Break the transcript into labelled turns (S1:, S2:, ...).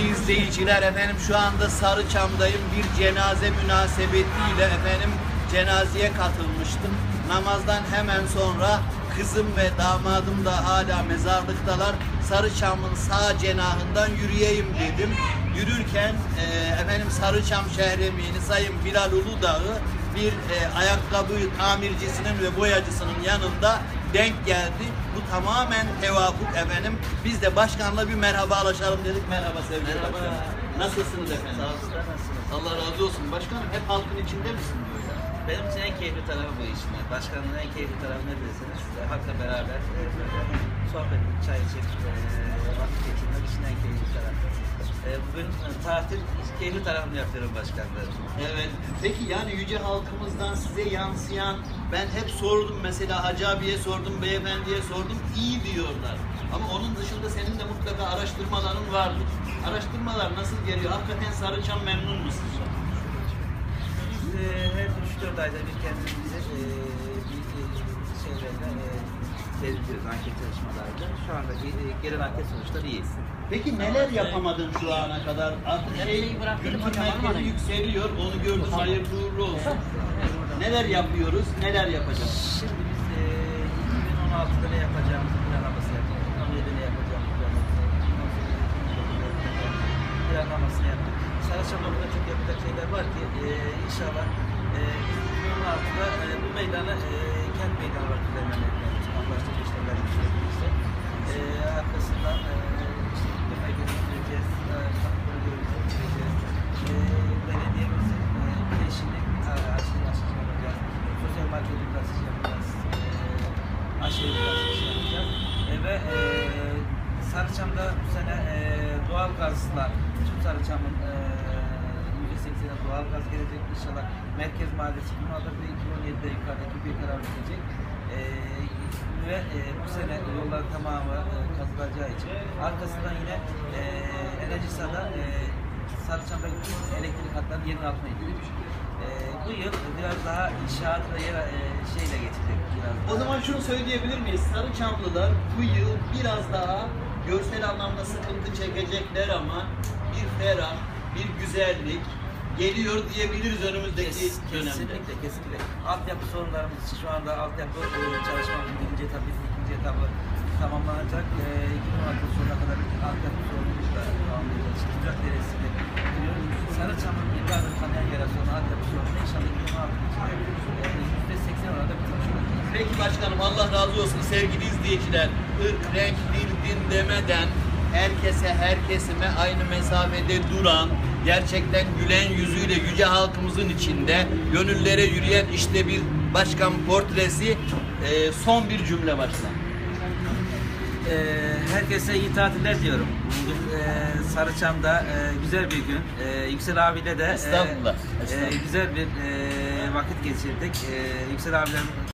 S1: İzleyiciler efendim şu anda Sarıçam'dayım. Bir cenaze münasebetiyle efendim cenazeye katılmıştım. Namazdan hemen sonra kızım ve damadım da hala mezarlıktalar. Sarıçam'ın sağ cenahından yürüyeyim dedim. Yürürken e, efendim Sarıçam şehremini Sayın Bilal Uludağ'ı bir e, ayakkabı tamircisinin ve boyacısının yanında denk geldi. Bu tamamen tevafuk efendim. Biz de başkanla bir merhabalaşalım dedik. Merhaba sevgili
S2: Merhaba.
S1: başkanım. Nasılsınız efendim?
S2: Sağ olsun, nasılsınız?
S1: Allah razı olsun. Başkanım hep halkın içinde misin böyle?
S2: Benim için en keyifli tarafı bu işin. Başkanın en keyifli tarafı ne deseniz, e, halkla beraber e, sohbet, çay içip, e, vakit geçirmek işin en keyifli tarafı. E, tatil keyifli tarafını yapıyorum başkanlarım.
S1: Evet. Peki yani yüce halkımızdan size yansıyan ben hep sordum mesela Hacı abiye sordum, beyefendiye sordum. iyi diyorlar. Ama onun dışında senin de mutlaka araştırmaların vardır. Araştırmalar nasıl geliyor? Hakikaten Sarıçam memnun musun?
S2: Biz e, her 3-4 ayda bir kendimizi e, bir şeylerle e, belirtiyoruz anket çalışmalarında. Şu andaki e, gelen anket sonuçları iyi.
S1: Peki neler yapamadın şu ana kadar? Artık şey, kültür merkezi yükseliyor. Onu gördüm. Hayırlı uğurlu olsun. Neler yapıyoruz? Neler yapacağız?
S2: Şimdi biz e, 2016'da ne yapacağımızı planlaması yaptık. 2017'de ne yapacağımızı planlaması yaptık. planlamasını yaptık. Saraçam'da burada çok yapacak şeyler var ki e, inşallah e, biz 2016'da e, bu meydanı e, kent meydanı olarak düzenlemeyi planlıyoruz. Anlaştık işte. E, arkasından e, işte bir merkezi kuracağız. E, kapıları göreceğiz. E, belediyemizin e, peşini açık yapacağız. Sosyal marketin açık yapacağız. Aşırı açık yapacağız. E, ve e, Sarıçam'da bu sene e, doğal gazla tüm Sarıçam'ın e, %80'e doğal gaz gelecek inşallah. Merkez Mahallesi bunlarda bir 2017'de yukarıdaki bir karar verecek. E, ve e, bu sene yolların tamamı e, kazılacağı için arkasından yine e, Enerji Sada e, Sarıçam'daki elektrik hatlarının yerin altına indirilmiş. E, bu yıl biraz daha inşaat ve yer, e, şeyle geçecek. Biraz
S1: O zaman şunu söyleyebilir miyiz? Sarıçamlılar bu yıl biraz daha görsel anlamda sıkıntı çekecekler ama bir ferah, bir güzellik geliyor diyebiliriz önümüzdeki
S2: Kes,
S1: dönemde.
S2: kesinlikle, kesinlikle. Altyapı sorunlarımız şu anda altyapı e, çalışmamızın birinci etabı, ikinci etabı tamamlanacak. E, 2016 sonuna kadar altyapı sorunumuz da tamamlayacağız. İşte Tuzak Deresi'nde biliyoruz. Sarıçam'ın yıllardır kanayan yara sorunu, altyapı sorunu inşallah 2016 içinde e, %80 oranında bitirmiş olacağız.
S1: Peki başkanım Allah razı olsun sevgili izleyiciler. Irk, renk, dil, din demeden herkese her kesime aynı mesafede duran gerçekten gülen yüzüyle yüce halkımızın içinde gönüllere yürüyen işte bir başkan portresi Ee, son bir cümle başla.
S2: E, herkese iyi tatiller diyorum. Bugün e, Sarıçam'da e, güzel bir gün. E, Yüksel abiyle de e, e, güzel bir e, vakit geçirdik. E, Yüksel abilerin